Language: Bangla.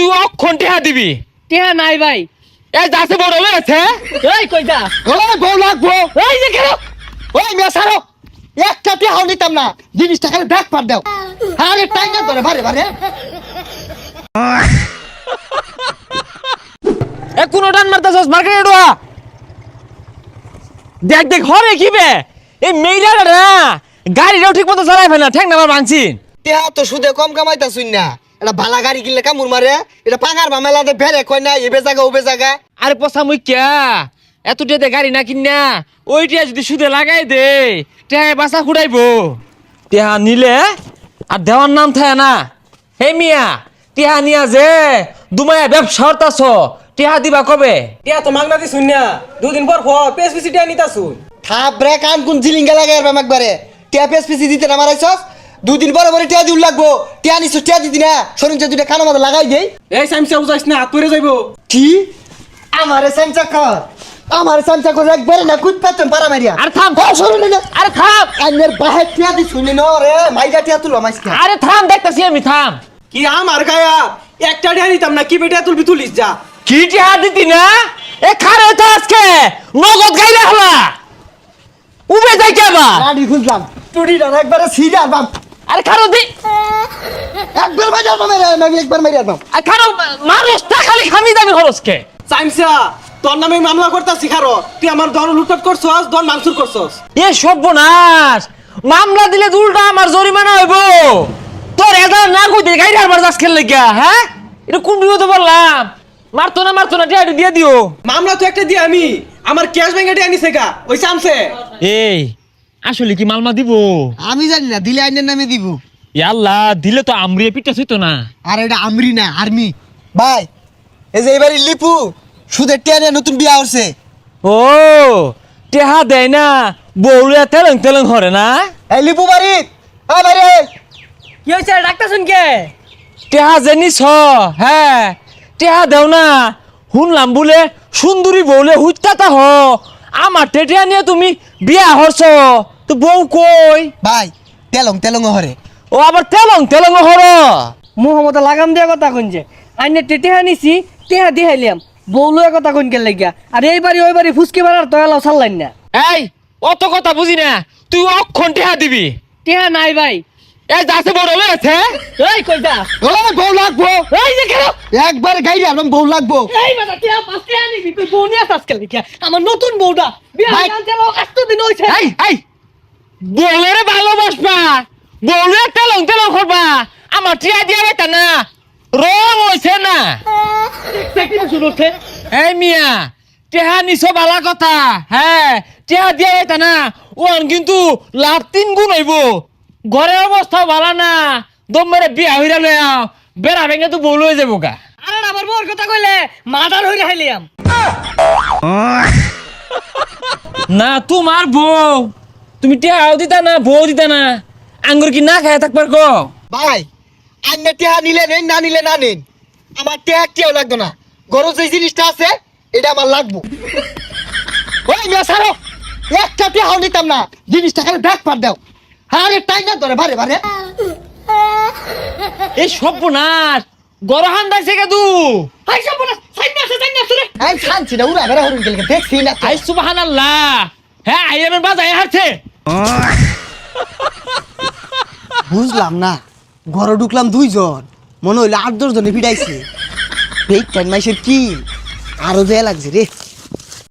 তুই অক্ষণ টেহা দিবি? টেহা নাই ভাই। এ যাচ্ছে বড় হয়ে গেছে এই ওই বউ লাগবো। এই যে কেন ওই মেয়ে সারো একটা টিহাও নিতাম না জিনিসটা খালি ব্যাগ পার দাও। আরে টাইগার ধরে বারে বারে। এ কোন টান মারতাছস? মার্কেটে ডোয়া দেখ দেখ হরে কি বে এই না গাড়িটাও ঠিক মতো চালাই ফেলে না। ঠ্যাং নামার ভাঙছিন টিহা তো সুদে কম কামাইতা শুন না। এটা ভালা গাড়ি কিনলে কামুর মারে এটা পাঙার মামেলা দে ভেরে কই না এবে জায়গা ওবে জায়গা আরে পচা মুই ক্যা? এত টিয়াতে গাড়ি না কিনা ওইটা যদি সুদে লাগাই দে টেহায় বাসা খুঁড়াইবো। টেহা নিলে আর দেওয়ার নাম থাকে না। হে মিয়া টেহা নিয়া যে দুমায়া ব্যবসা হতাছ টেহা দিবা কবে? টিয়া তো মাগনা দি শুনিয়া দুদিন পর পর পেস পিসি টিয়া নিতা শুন থাপ রে কান কোন জিলিঙ্গা লাগাই আর একবারে টিয়া পেস পিসি দিতে না মারাইছস? দুদিন পরে পরে টিয়া দিউল লাগবো। টিয়া নিছস টিয়া দিদি না। শরীর দুইটা কানো মতো লাগাই দেই। এই সাইমসা বুঝাইস না হাত পরে যাইবো। কি? আমারে সামচা কর। আমারে সামচা করে একবারে না কুদ পেতন পারা মারিয়া আরে থাম। ও শরীর না আরে থাম। আইনের বাহে টিয়া দি শুনি ন রে মাইগা টিয়া তুলো মাইসকা। আরে থাম দেখতেছি আমি থাম। কি আমার গায়া? একটা টিয়া নিতাম না কি বেটা তুলবি তুলিস যা। কি টেহা দিতি না? এ খারে তো আজকে নগদ গাইলে হলা। উবে যাই কে বা গাড়ি খুঁজলাম টুটিটা একবারে সিরিয়াল বাম। আরে খারো দি। একবার মাইরার বাম রে আমি একবার আর খারো মানুষ তা খালি খামি দামি খরচকে সাইমসা তোর নামে মামলা করতাছি খারো। তুই আমার দর লুটপাট করছস দর মাংসুর করছস। এ সর্বনাশ! মামলা দিলে দুলটা আমার জরিমানা হইব। তোর এদা না কইতে গাইরে আবার যাস খেললে গিয়া হ্যাঁ? এটা কোন বিপদে বললাম মারতো না মারতো না দিয়ে দিও। মামলা তো একটা দিয়ে আমি। আমার ক্যাশ ব্যাংকে টিয়া নিছে গা ওই সামসে। এই আসলে কি মালমা দিব? আমি জানি না দিলে আইনের নামে দিব। আল্লাহ দিলে তো আমরিয়ে পিঠা হইতো না। আর এটা আমরি না আর্মি। ভাই এই যে এবারে লিপু সুদের টিয়া নিয়ে নতুন বিয়া হচ্ছে। ও টেহা দেয় না বউলে তেলং তেলং হরে না? এই লিপু বাড়ি হ্যাঁ বাড়ি কি হইছে ডাক্তার শুন কে? টেহা জেনিস হ্যাঁ টেহা দেও না। শুনলাম বলে সুন্দরী বউলে হুইতাতা হ। আমার টেটিয়া নিয়ে তুমি বিয়া হরছ। তো বউ কই? ভাই তেলং তেলং হরে। ও আবার তেলং তেলং হর। মোহাম্মদ লাগাম দিয়া কথা কইছে আইনে টেহা নিছি টেহা দিহাইলাম বউলো কথা কইন কে লাগিয়া আর এই বাড়ি ওই বাড়ি ফুসকি মারার তো এলাও ছাড়লাইন না। এই অত কথা বুঝি না। তুই অক্ষণ টেহা দিবি। টেহা নাই ভাই। এই যাচ্ছে বড় হয়ে গেছে এই কইতা ওই বউ লাগবো? এই যে কেন? একবার গাইরে আলম বউ লাগবো। এই বেটা নিবি তুই বউ নিয়ে আসতে লাগিয়া আমার নতুন বউটা। বিয়া লোক এত দিন হইছে। এই এই। বউলের ভালোবাসবা বউলে তেলং তেলং করবা আমার টিয়া দিয়া বেটা না রং হইছে না। শুরু হচ্ছে এই মিয়া টেহা নিছ বালা কথা হ্যাঁ টেহা দিয়া এটা না ওন কিন্তু লাভ তিন গুণ হইব। ঘরের অবস্থা ভালো না। দম মেরে বিয়া হইরা আও। বেড়া ভেঙে তো বউ লই যাব গা। আরে আবার বউর কথা কইলে মাদার হইরে হাইলিয়াম না তোমার বউ। তুমি টেহাও দিতা না বউ দিতা না। আঙ্গুর কি না খায় থাকবার গো ভাই আইনের টিয়া নিলে নেন না নিলে না নেন। আমার টিয়া টিয়াও লাগতো না। গরজ যে জিনিসটা আছে এটা আমার লাগবো। ওই মেয়ে সারো একটা টিয়াও নিতাম না। জিনিসটা খালি ব্যাগ পার দাও। আরে টাইগার ধরে বারে বারে। এই সর্বনাশ। গরহান দাইছে কে দু। হাই সব বলা সাইনা আছে সাইনা আছে রে আমি শান্তি না উড়া বেড়া হরুন গেলে দেখছি না আই সুবহানাল্লাহ। হ্যাঁ আই বাজায় হারছে। বুঝলাম না ঘরে ঢুকলাম দুইজন। মনে হইল আট দশ জনে ভিড়াইছে। এই টাইম মাইসের কি? আরও দেয়া লাগছে রে।